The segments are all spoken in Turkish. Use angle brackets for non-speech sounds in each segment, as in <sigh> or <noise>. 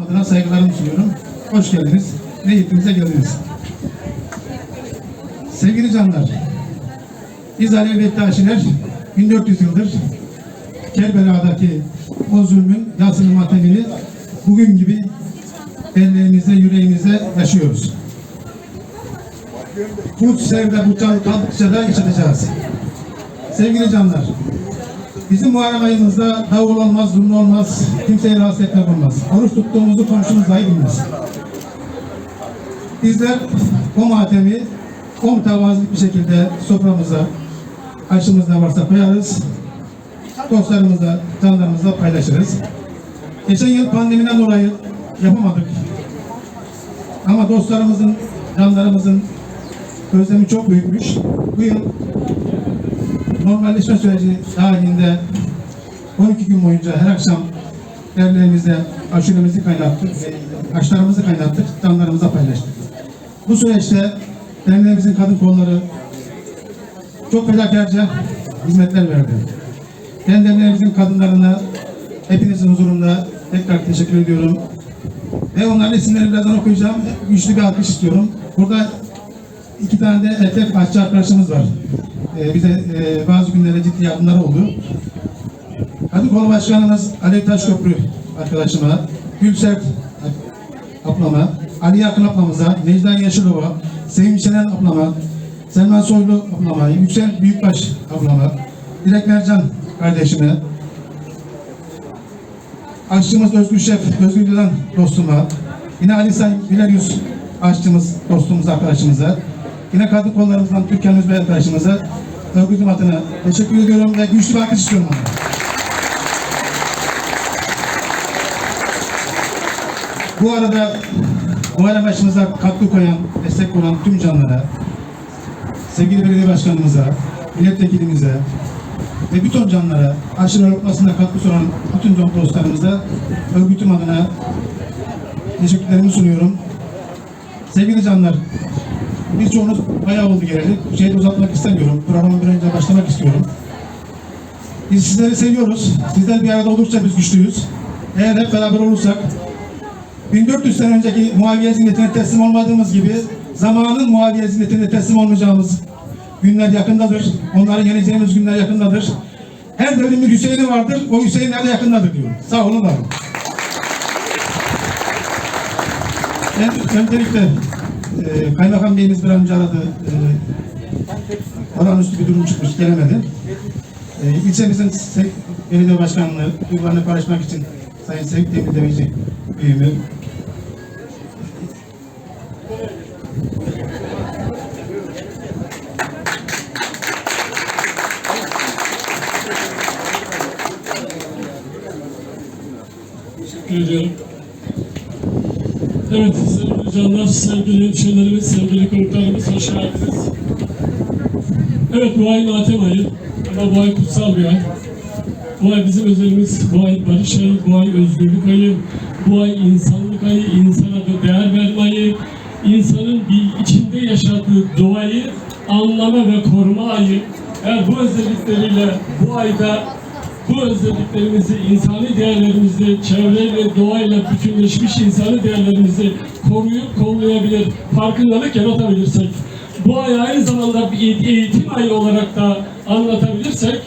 Adına saygılarımı sunuyorum. Hoş geldiniz. Niyetinize geldiniz. Sevgili canlar, biz Alevi Bektaşiler 1400 yıldır Kerbela'daki o zulmün yasını matemini bugün gibi belleğimizde, yüreğimizde yaşıyoruz. Bu sevde, bu can kaldıkça da yaşatacağız. Sevgili canlar, Bizim Muharrem ayımızda davul olmaz, zurna olmaz, kimseyi rahatsız etmek olmaz. Oruç tuttuğumuzu komşumuz dahi bilmez. Bizler o matemi o mütevazı bir şekilde soframıza, aşımızda varsa koyarız. Dostlarımızla, canlarımızla paylaşırız. Geçen yıl pandemiden dolayı yapamadık. Ama dostlarımızın, canlarımızın özlemi çok büyükmüş. Bu yıl normalleşme süreci dahilinde 12 gün boyunca her akşam evlerimizde aşuremizi kaynattık, e, aşlarımızı kaynattık, canlarımıza paylaştık. Bu süreçte derneğimizin kadın kolları çok fedakarca hizmetler verdi. Ben derneğimizin kadınlarına hepinizin huzurunda tekrar teşekkür ediyorum. Ve onların isimlerini birazdan okuyacağım. Güçlü bir alkış istiyorum. Burada iki tane de erkek aşçı arkadaşımız var. Ee, bize e, bazı günlerde ciddi yardımları oldu. Kadın Kolu Başkanımız Alev Taşköprü arkadaşıma, Gülsert ablama, Ali Yakın ablamıza, Necla Yeşilova, Sevim Şenen ablama, Selman Soylu ablama, Yüksel Büyükbaş ablama, Dilek Mercan kardeşime, aşçımız Özgür Şef, Özgür Dilan dostuma, yine Ali Say Bilerius aşçımız, dostumuz, arkadaşımıza, yine kadın kollarımızdan Türkan Özbey arkadaşımıza örgütüm adına teşekkür ediyorum ve güçlü bir alkış istiyorum. Bu arada bu ara başımıza katkı koyan, destek olan tüm canlara, sevgili belediye başkanımıza, milletvekilimize ve bütün canlara aşırı lokmasında katkı sunan bütün can dostlarımıza örgütüm adına teşekkürlerimi sunuyorum. Sevgili canlar, birçoğunuz bayağı oldu geleli. Şeyi uzatmak istemiyorum. Programı bir önce başlamak istiyorum. Biz sizleri seviyoruz. Sizler bir arada olursa biz güçlüyüz. Eğer hep beraber olursak 1400 sene önceki Muaviye zihniyetine teslim olmadığımız gibi zamanın Muaviye zihniyetine teslim olmayacağımız günler yakındadır. Onları yeneceğimiz günler yakındadır. Her devrimin Hüseyin'i vardır. O Hüseyinler de yakındadır diyor. Sağ olun var. olun. Ben öncelikle e, Kaymakam Beyimiz bir an önce aradı. E, olağanüstü bir durum çıkmış, gelemedi. E, ilçemizin se- belediye başkanlığı duygularını paylaşmak için Sayın Sevik Demir Demirci büyüğümü Teşekkür ediyorum. Evet canlar, sevgili hemşehrilerimiz, sevgili konuklarımız hoş geldiniz. Evet bu ay matem ayı ama bu ay kutsal bir ay. Bu ay bizim özelimiz, bu ay barış ayı, bu ay özgürlük ayı, bu ay insanlık ayı, insana da değer verme ayı, insanın bir içinde yaşadığı doğayı anlama ve koruma ayı. Eğer bu özellikleriyle bu ayda bu özelliklerimizi, insani değerlerimizi, çevreyle, doğayla bütünleşmiş insani değerlerimizi koruyup kollayabilir, farkındalık yaratabilirsek, bu ayı aynı zamanda bir eğitim ayı olarak da anlatabilirsek,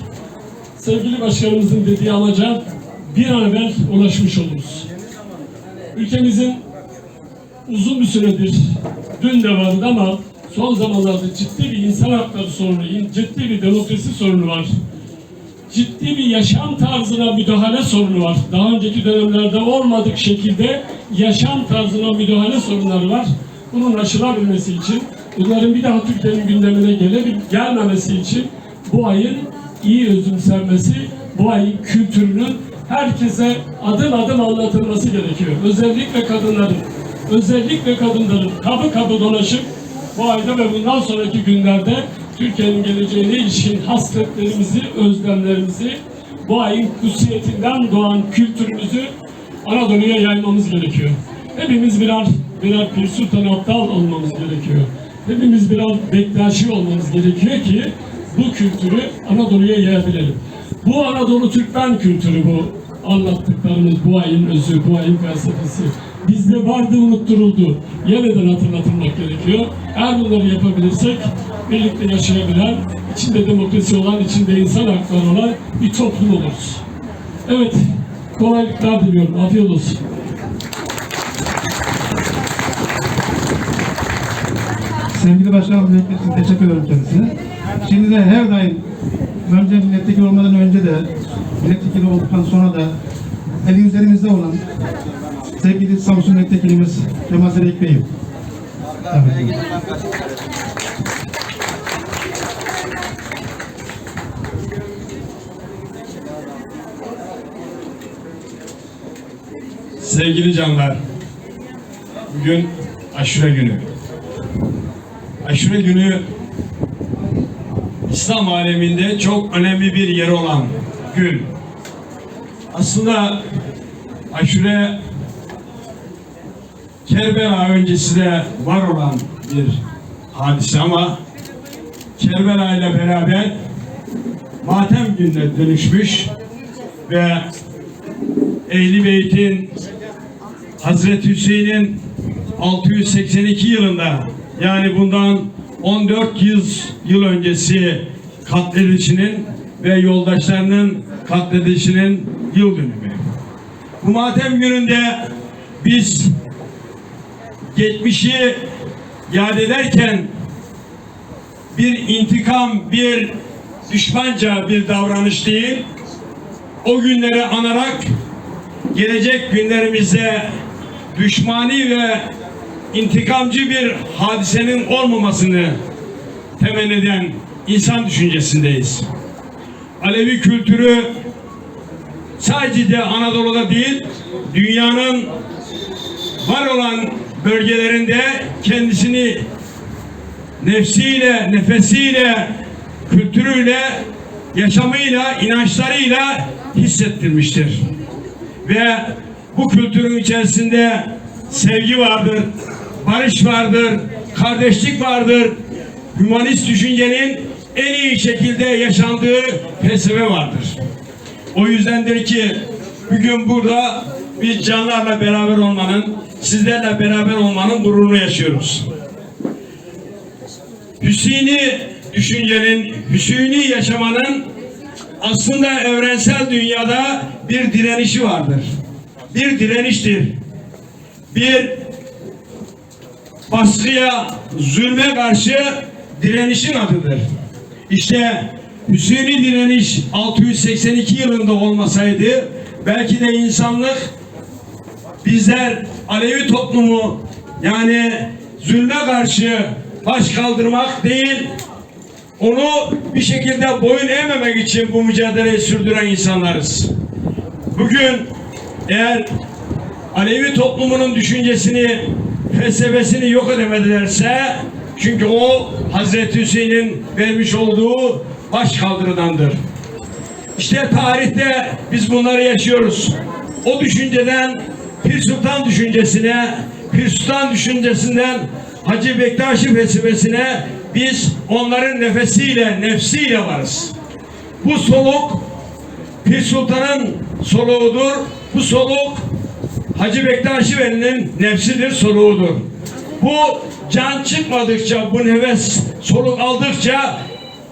sevgili başkanımızın dediği amaca bir an evvel ulaşmış oluruz. Ülkemizin uzun bir süredir, dün de vardı ama son zamanlarda ciddi bir insan hakları sorunu, ciddi bir demokrasi sorunu var ciddi bir yaşam tarzına müdahale sorunu var. Daha önceki dönemlerde olmadık şekilde yaşam tarzına müdahale sorunları var. Bunun aşılabilmesi için, bunların bir daha Türkiye'nin gündemine gelebil gelmemesi için bu ayın iyi özümsenmesi, bu ayın kültürünün herkese adım adım anlatılması gerekiyor. Özellikle kadınların, özellikle kadınların kapı kapı dolaşıp bu ayda ve bundan sonraki günlerde Türkiye'nin geleceğine ilişkin hasretlerimizi, özlemlerimizi, bu ayın kutsiyetinden doğan kültürümüzü Anadolu'ya yaymamız gerekiyor. Hepimiz birer birer Pir Sultan Abdal olmamız gerekiyor. Hepimiz birer Bektaşi olmamız gerekiyor ki bu kültürü Anadolu'ya yayabilelim. Bu Anadolu Türkmen kültürü bu. anlattıklarımız bu ayın özü, bu ayın felsefesi. Bizde vardı unutturuldu. Yeniden hatırlatılmak gerekiyor. Eğer bunları yapabilirsek birlikte yaşayabilen, içinde demokrasi olan, içinde insan hakları olan bir toplum oluruz. Evet, kolaylıklar diliyorum. Afiyet olsun. Sevgili için teşekkür ederim kendisine. Şimdi de her daim önce milletvekili olmadan önce de milletvekili olduktan sonra da eli olan sevgili Samsun Milletvekilimiz Kemal Zerek Bey'i davet Sevgili canlar, bugün aşure günü. Aşure günü İslam aleminde çok önemli bir yeri olan gün. Aslında aşure Kerbela öncesi de var olan bir hadise ama Kerbela ile beraber matem gününe dönüşmüş ve Ehli Beyt'in Hazreti Hüseyin'in 682 yılında yani bundan 14 yüz yıl öncesi katledilişinin ve yoldaşlarının katledilişinin yıl dönümü. Bu matem gününde biz geçmişi yad ederken bir intikam, bir düşmanca bir davranış değil, o günleri anarak gelecek günlerimizde düşmani ve intikamcı bir hadisenin olmamasını temenni eden insan düşüncesindeyiz. Alevi kültürü sadece de Anadolu'da değil, dünyanın var olan bölgelerinde kendisini nefsiyle, nefesiyle, kültürüyle, yaşamıyla, inançlarıyla hissettirmiştir. Ve bu kültürün içerisinde sevgi vardır, barış vardır, kardeşlik vardır, hümanist düşüncenin en iyi şekilde yaşandığı felsefe vardır. O yüzdendir ki bugün burada biz canlarla beraber olmanın, sizlerle beraber olmanın gururunu yaşıyoruz. Hüseyin'i düşüncenin, Hüseyin'i yaşamanın aslında evrensel dünyada bir direnişi vardır. Bir direniştir. Bir baskıya, zulme karşı direnişin adıdır. İşte Hüseyin'i direniş 682 yılında olmasaydı belki de insanlık bizler Alevi toplumu yani zulme karşı baş kaldırmak değil onu bir şekilde boyun eğmemek için bu mücadeleyi sürdüren insanlarız. Bugün eğer Alevi toplumunun düşüncesini, felsefesini yok edemedilerse çünkü o Hazreti Hüseyin'in vermiş olduğu baş kaldırıdandır. İşte tarihte biz bunları yaşıyoruz. O düşünceden Pir Sultan düşüncesine, Pir Sultan düşüncesinden Hacı Bektaşi felsefesine biz onların nefesiyle, nefsiyle varız. Bu soluk Pir Sultan'ın soluğudur. Bu soluk Hacı Bektaşi Veli'nin nefsidir, soluğudur. Bu can çıkmadıkça, bu nefes soluk aldıkça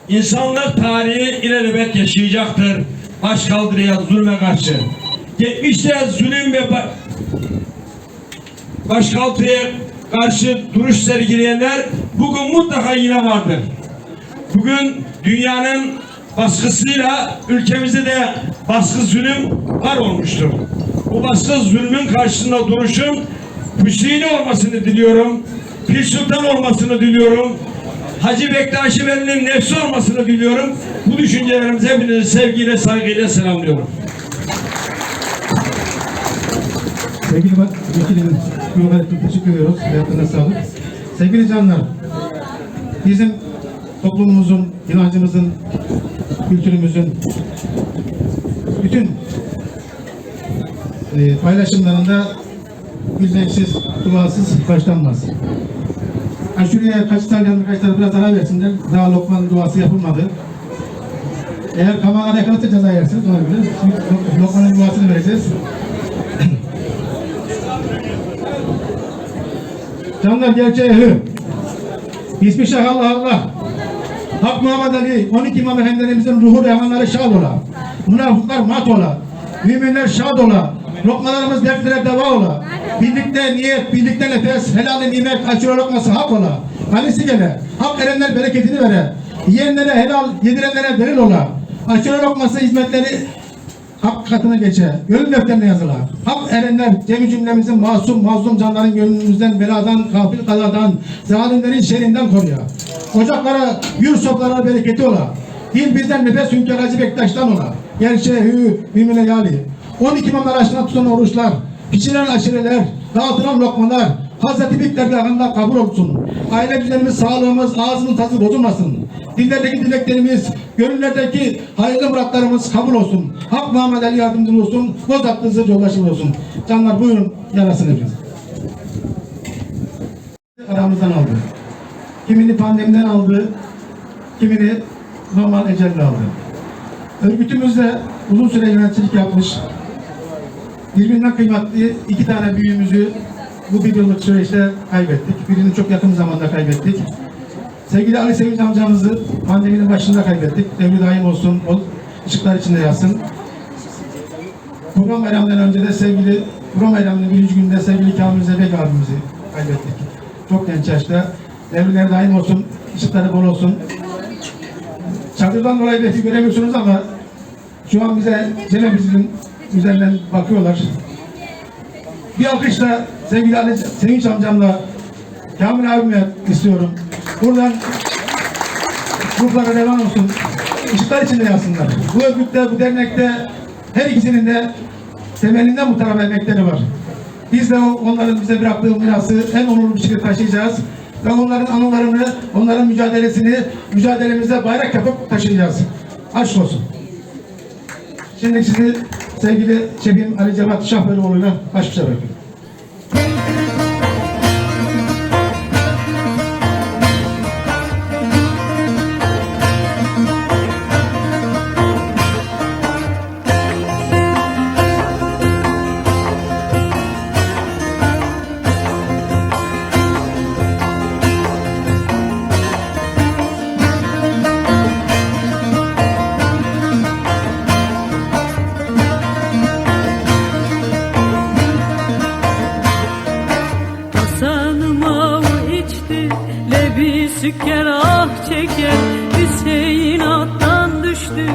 insanlık tarihi ilelebet yaşayacaktır. Baş kaldırıya, zulme karşı. Geçmişte zulüm ve ba- başkaldırıya karşı duruş sergileyenler bugün mutlaka yine vardır. Bugün dünyanın baskısıyla ülkemizde de baskı zulüm var olmuştur. Baskı zulmün karşısında duruşun Hüseyin'i olmasını diliyorum. Pir Sultan olmasını diliyorum. Hacı Bektaşi Veli'nin nefsi olmasını diliyorum. Bu düşüncelerimizi hepinizi sevgiyle, saygıyla selamlıyorum. Sevgili vekilim, için teşekkür ediyoruz. Hayatına sağlık. Sevgili canlar, bizim toplumumuzun, inancımızın, kültürümüzün bütün e, paylaşımlarında güzelsiz, duasız başlanmaz. Aşureye kaç tane arkadaşlar biraz ara versinler. Daha Lokman duası yapılmadı. Eğer kameralara yakalatsa ceza yersiniz ona göre. Lokmanın duasını vereceğiz. <coughs> Canlar gerçeği hü. Bismillah Allah Allah. Hak Muhammed Ali, 12 İmam Efendilerimizin ruhu reyhanları şad ola. Münafıklar mat ola. Müminler şad ola. Lokmalarımız dertlere deva ola. Birlikte niyet, birlikte nefes, helal nimet, açıyor lokması hak ola. Halisi gele, hak erenler bereketini vere. Yiyenlere helal, yedirenlere delil ola. Açıyor lokması hizmetleri hak katına geçe. Gönül defterine yazılar. Hak erenler cemi cümlemizin masum mazlum canların gönlümüzden beladan, kafir kaladan, zalimlerin şerrinden koruya. Ocaklara, yür sofralara bereketi ola. Dil bizden nefes hünkâr Hacı Bektaş'tan ola. Gerçeği hü, mümine yali. 12 imamlar aşkına tutan oruçlar, pişiren aşireler, dağıtılan lokmalar, Hazreti Bik dergahında kabul olsun. Aile düzenimiz, sağlığımız, ağzımız tadı bozulmasın. Dillerdeki dileklerimiz, gönüllerdeki hayırlı muratlarımız kabul olsun. Hak Muhammed Ali yardımcı olsun. Boz aklınızı yoldaşım olsun. Canlar buyurun yarasın hepiniz. Aramızdan aldı. Kimini pandemiden aldı, kimini normal ecelle aldı. Örgütümüzde uzun süre yöneticilik yapmış, birbirinden kıymetli iki tane büyüğümüzü bu bir yıllık süreçte kaybettik. Birini çok yakın zamanda kaybettik. Sevgili Ali Sevinç amcamızı pandeminin başında kaybettik. Devri daim olsun, o ışıklar içinde yatsın. Program bayramından önce de sevgili program bayramının birinci günde sevgili Kamil Zebek abimizi kaybettik. Çok genç yaşta. Devriler daim olsun, ışıkları bol olsun. Çadırdan dolayı belki göremiyorsunuz ama şu an bize Cenab-ı üzerinden bakıyorlar. Bir alkışla sevgili Ali Sevinç amcamla Kamil abime istiyorum. Buradan ruhlara devam olsun. Işıklar içinde yansınlar. Bu örgütte, bu dernekte her ikisinin de temelinden bu tarafa emekleri var. Biz de onların bize bıraktığı mirası en onurlu bir şekilde taşıyacağız. Ve onların anılarını, onların mücadelesini mücadelemizde bayrak yapıp taşıyacağız. Aşk olsun. Şimdi sizi sevgili şefim Ali Cevat Şahberoğlu'yla baş. Lebi süker ah çeker. Hüseyin attan düştü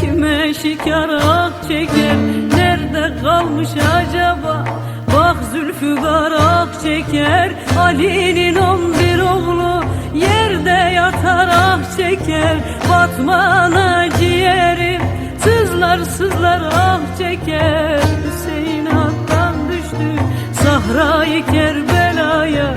Kime şikar ah çeker. Nerede kalmış acaba? Bak Zülfügar ah çeker. Ali'nin on bir oğlu Yerde yatar ah çeker. Batmana ciğerim Sızlar sızlar ah çeker. Hüseyin attan düştü Sahrayı Kerbela'ya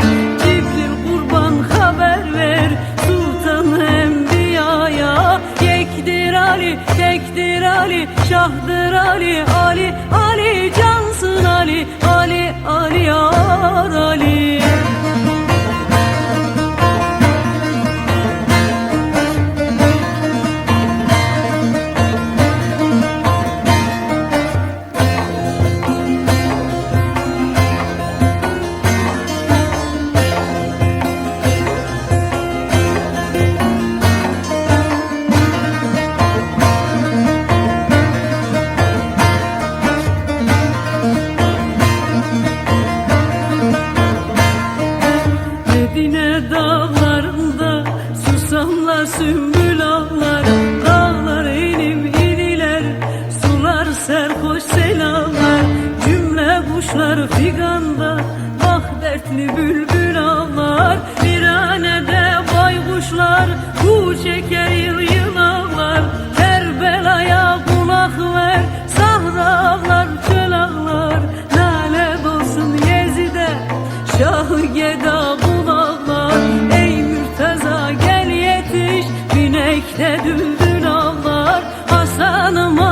Şahdır Ali, Ali, Ali serhoş selamlar Cümle kuşlar figanda Bak dertli bülbül ağlar. Viranede baykuşlar Bu çeker yıl yıl ağlar Her belaya kulak ver Sahra ağlar çöl ağlar. Lale dolsun Yezide Şahı geda kulaklar Ey Mürteza gel yetiş Binekte düldül ağlar. Hasan'ıma